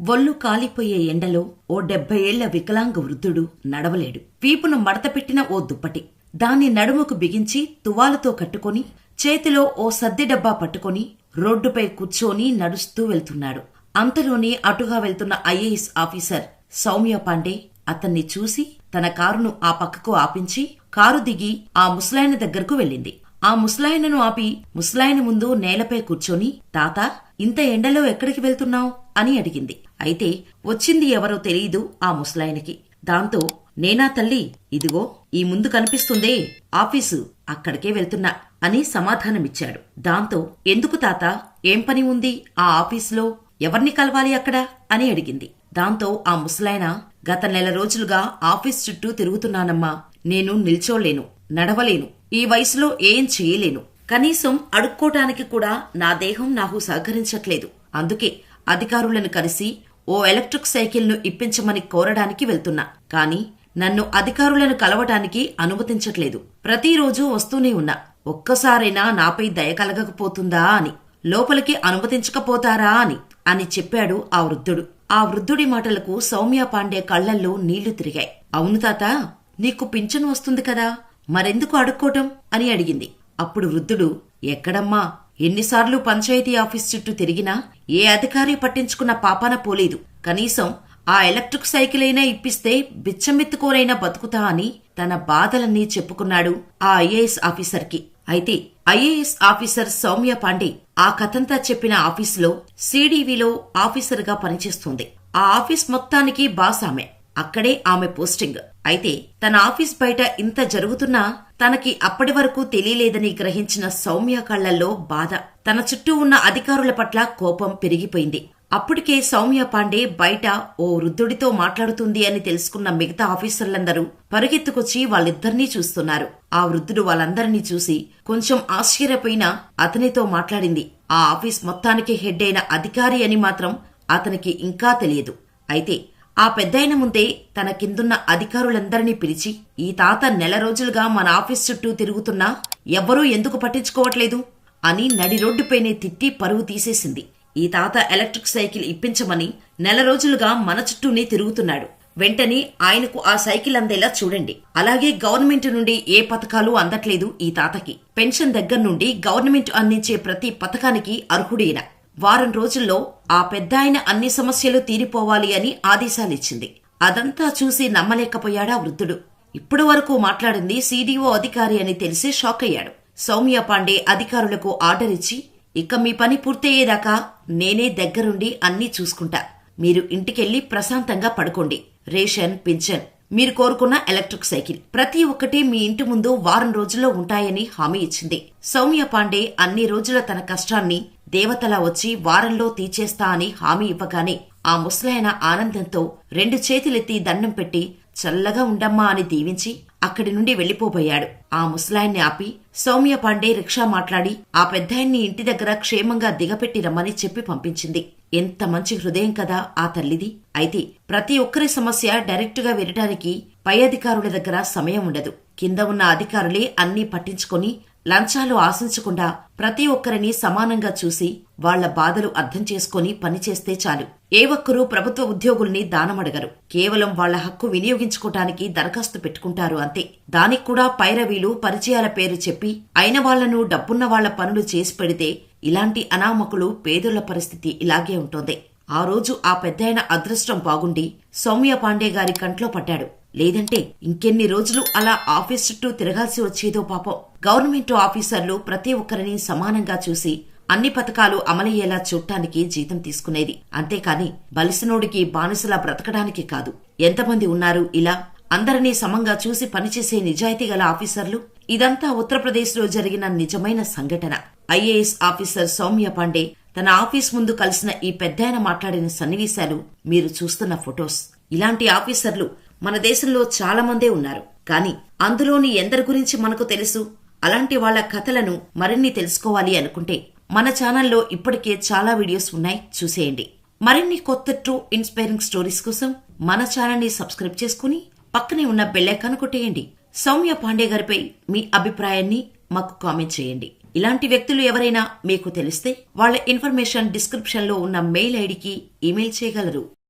ఒళ్ళు కాలిపోయే ఎండలో ఓ డెబ్బై ఏళ్ళ వికలాంగ వృద్ధుడు నడవలేడు. వీపును మడతపెట్టిన ఓ దుప్పటి. దాన్ని నడుముకు బిగించి తువాలతో కట్టుకొని చేతిలో ఓ సద్ది డబ్బా పట్టుకొని రోడ్డుపై కూర్చొని నడుస్తూ వెళ్తున్నాడు. అంతలోనే అటుగా వెళ్తున్న ఐఏఎస్ ఆఫీసర్ సౌమ్య పాండే అతన్ని చూసి తన కారును ఆ పక్కకు ఆపించి కారు దిగి ఆ ముసలాయన దగ్గరకు వెళ్ళింది. ఆ ముసలాయనను ఆపి ముసలాయన ముందు నేలపై కూర్చొని తాత ఇంత ఎండలో ఎక్కడికి వెళ్తున్నావు? అని అడిగింది. అయితే వచ్చింది ఎవరో తెలియదు ఆ ముసలాయనకి. దాంతో నేనా తల్లి ఇదిగో ఈ ముందు కనిపిస్తుందే ఆఫీసు అక్కడికే వెళ్తున్నా అని సమాధానమిచ్చాడు. దాంతో ఎందుకు తాత ఏం పని ఉంది ఆ ఆఫీసులో? ఎవర్ని కలవాలి అక్కడ? అని అడిగింది. దాంతో ఆ ముసలాయన గత నెల రోజులుగా ఆఫీస్ చుట్టూ తిరుగుతున్నానమ్మా నేను నిల్చోలేను నడవలేను. ఈ వయసులో ఏం చేయలేను. కనీసం అడుక్కోటానికి కూడా నా దేహం నాకు సహకరించట్లేదు. అందుకే అధికారులను కలిసి ఓ ఎలక్ట్రిక్ సైకిల్ను ఇప్పించమని కోరడానికి వెళ్తున్నా. కాని నన్ను అధికారులను కలవటానికి అనుమతించట్లేదు. ప్రతిరోజు వస్తూనే ఉన్నా. ఒక్కసారైనా నాపై దయ కలగకపోతుందా అని లోపలికి అనుమతించకపోతారా అని అని చెప్పాడు ఆ వృద్ధుడు. ఆ వృద్ధుడి మాటలకు సౌమ్య పాండే కళ్ళల్లో నీళ్ళు తిరిగాయి. అవును తాత నీకు పింఛను వస్తుంది కదా? మరెందుకు అడుక్కోవటం అని అడిగింది. అప్పుడు వృద్ధుడు ఎక్కడమ్మా? ఎన్నిసార్లు పంచాయతీ ఆఫీస్ చుట్టూ తిరిగినా ఏ అధికారి పట్టించుకున్న పాపాన పోలేదు. కనీసం ఆ ఎలక్ట్రిక్ సైకిల్ అయినా ఇప్పిస్తే బిచ్చమెత్తుకోరైనా బతుకుతా అని తన బాధలన్నీ చెప్పుకున్నాడు ఆ ఐఏఎస్ ఆఫీసర్కి. అయితే ఐఏఎస్ ఆఫీసర్ సౌమ్య పాండే ఆ కథంతా చెప్పిన ఆఫీసులో సిడివిలో ఆఫీసర్గా పనిచేస్తుంది. ఆ ఆఫీస్ మొత్తానికి బాస్ ఆమె. అక్కడే ఆమె పోస్టింగ్. అయితే తన ఆఫీస్ బయట ఇంత జరుగుతున్నా తనకి అప్పటి వరకు తెలియలేదని గ్రహించిన సౌమ్య కళ్ళల్లో బాధ. తన చుట్టూ ఉన్న అధికారుల పట్ల కోపం పెరిగిపోయింది. అప్పటికే సౌమ్య పాండే బయట ఓ వృద్ధుడితో మాట్లాడుతుంది అని తెలుసుకున్న మిగతా ఆఫీసర్లందరూ పరుగెత్తుకొచ్చి వాళ్ళిద్దరినీ చూస్తున్నారు. ఆ వృద్ధుడు వాళ్ళందరినీ చూసి కొంచెం ఆశ్చర్యపోయినా అతనితో మాట్లాడింది. ఆ ఆఫీస్ మొత్తానికి హెడ్ అయిన అధికారి అని మాత్రం అతనికి ఇంకా తెలియదు. అయితే ఆ పెద్దాయన ముందే తన కిందున్న అధికారులందరినీ పిలిచి ఈ తాత నెల రోజులుగా మన ఆఫీస్ చుట్టూ తిరుగుతున్నా ఎవ్వరూ ఎందుకు పట్టించుకోవట్లేదు? అని నడి రోడ్డుపైనే తిట్టి పరువు తీసేసింది. ఈ తాత ఎలక్ట్రిక్ సైకిల్ ఇప్పించమని నెల రోజులుగా మన చుట్టూనే తిరుగుతున్నాడు. వెంటనే ఆయనకు ఆ సైకిల్ అందేలా చూడండి. అలాగే గవర్నమెంట్ నుండి ఏ పథకాలు అందట్లేదు ఈ తాతకి. పెన్షన్ దగ్గర నుండి గవర్నమెంట్ అందించే ప్రతి పథకానికి అర్హుడైన వారం రోజుల్లో ఆ పెద్దాయన అన్ని సమస్యలు తీరిపోవాలి అని ఆదేశాలిచ్చింది. అదంతా చూసి నమ్మలేకపోయాడా వృద్ధుడు. ఇప్పటి వరకు మాట్లాడింది సీడీఓ అధికారి అని తెలిసి షాక్ అయ్యాడు. సౌమ్య పాండే అధికారులకు ఆర్డర్ ఇచ్చి ఇక మీ పని పూర్తయ్యేదాకా నేనే దగ్గరుండి అన్నీ చూసుకుంటా. మీరు ఇంటికెళ్ళి ప్రశాంతంగా పడుకోండి. రేషన్ పింఛన్ మీరు కోరుకున్న ఎలక్ట్రిక్ సైకిల్ ప్రతి ఒక్కటి మీ ఇంటి ముందు వారం రోజుల్లో ఉంటాయని హామీ ఇచ్చింది. సౌమ్య పాండే అన్ని రోజుల తన కష్టాన్ని దేవతలా వచ్చి వారంలో తీచేస్తా అని హామీ ఇవ్వగానే ఆ ముసలాయన ఆనందంతో రెండు చేతులెత్తి దండం పెట్టి చల్లగా ఉండమ్మా అని దీవించి అక్కడి నుండి వెళ్ళిపోబోయాడు ఆ ముసలాయన్ని ఆపి సౌమ్య పాండే రిక్షా మాట్లాడి ఆ పెద్దాయన్ని ఇంటి దగ్గర క్షేమంగా దిగపెట్టి రమ్మని చెప్పి పంపించింది. ఎంత మంచి హృదయం కదా ఆ తల్లిది. అయితే ప్రతి ఒక్కరి సమస్య డైరెక్టుగా వినటానికి పై అధికారుల దగ్గర సమయం ఉండదు. కింద ఉన్న అధికారులే అన్నీ పట్టించుకొని లంచాలు ఆశించకుండా ప్రతి ఒక్కరిని సమానంగా చూసి వాళ్ళ బాధలు అర్థం చేసుకుని పనిచేస్తే చాలు. ఏ ఒక్కరూ ప్రభుత్వ ఉద్యోగుల్ని దానమడగరు. కేవలం వాళ్ళ హక్కు వినియోగించుకోటానికి దరఖాస్తు పెట్టుకుంటారు అంతే. దానికి కూడా పైరవీలు పరిచయాల పేరు చెప్పి అయిన వాళ్ళను డబ్బున్న వాళ్ళ పనులు చేసి పెడితే ఇలాంటి అనామకులు పేదల పరిస్థితి ఇలాగే ఉంటుంది. ఆ రోజు ఆ పెద్దాయన అదృష్టం బాగుండి సౌమ్య పాండే గారి కంట్లో పడ్డాడు. లేదంటే ఇంకెన్ని రోజులు అలా ఆఫీస్ చుట్టూ తిరగాల్సి వచ్చేదో పాపం. గవర్నమెంట్ ఆఫీసర్లు ప్రతి ఒక్కరిని సమానంగా చూసి అన్ని పథకాలు అమలయ్యేలా చూడటానికి జీతం తీసుకునేది. అంతేకాని బలిసినోడికి బానిసలా బ్రతకడానికి కాదు. ఎంతమంది ఉన్నారు ఇలా? అందరినీ సమంగా చూసి పనిచేసే నిజాయితీ గల ఆఫీసర్లు? ఇదంతా ఉత్తరప్రదేశ్లో జరిగిన నిజమైన సంఘటన. ఐఏఎస్ ఆఫీసర్ సౌమ్య పాండే తన ఆఫీస్ ముందు కలిసిన ఈ పెద్దాయన మాట్లాడిన సన్నివేశాలు మీరు చూస్తున్న ఫొటోస్. ఇలాంటి ఆఫీసర్లు మన దేశంలో చాలా మందే ఉన్నారు. కానీ అందులోని ఎందరి గురించి మనకు తెలుసు? అలాంటి వాళ్ళ కథలను మరిన్ని తెలుసుకోవాలి అనుకుంటే మన ఛానల్లో ఇప్పటికే చాలా వీడియోస్ ఉన్నాయి చూసేయండి. మరిన్ని కొత్త ట్రూ ఇన్స్పైరింగ్ స్టోరీస్ కోసం మన ఛానల్ని సబ్స్క్రైబ్ చేసుకుని పక్కనే ఉన్న బెల్లైకాన్ కొట్టేయండి. సౌమ్య పాండే గారిపై మీ అభిప్రాయాన్ని మాకు కామెంట్ చేయండి. ఇలాంటి వ్యక్తులు ఎవరైనా మీకు తెలిస్తే వాళ్ళ ఇన్ఫర్మేషన్ డిస్క్రిప్షన్లో ఉన్న మెయిల్ ఐడికి ఈమెయిల్ చేయగలరు.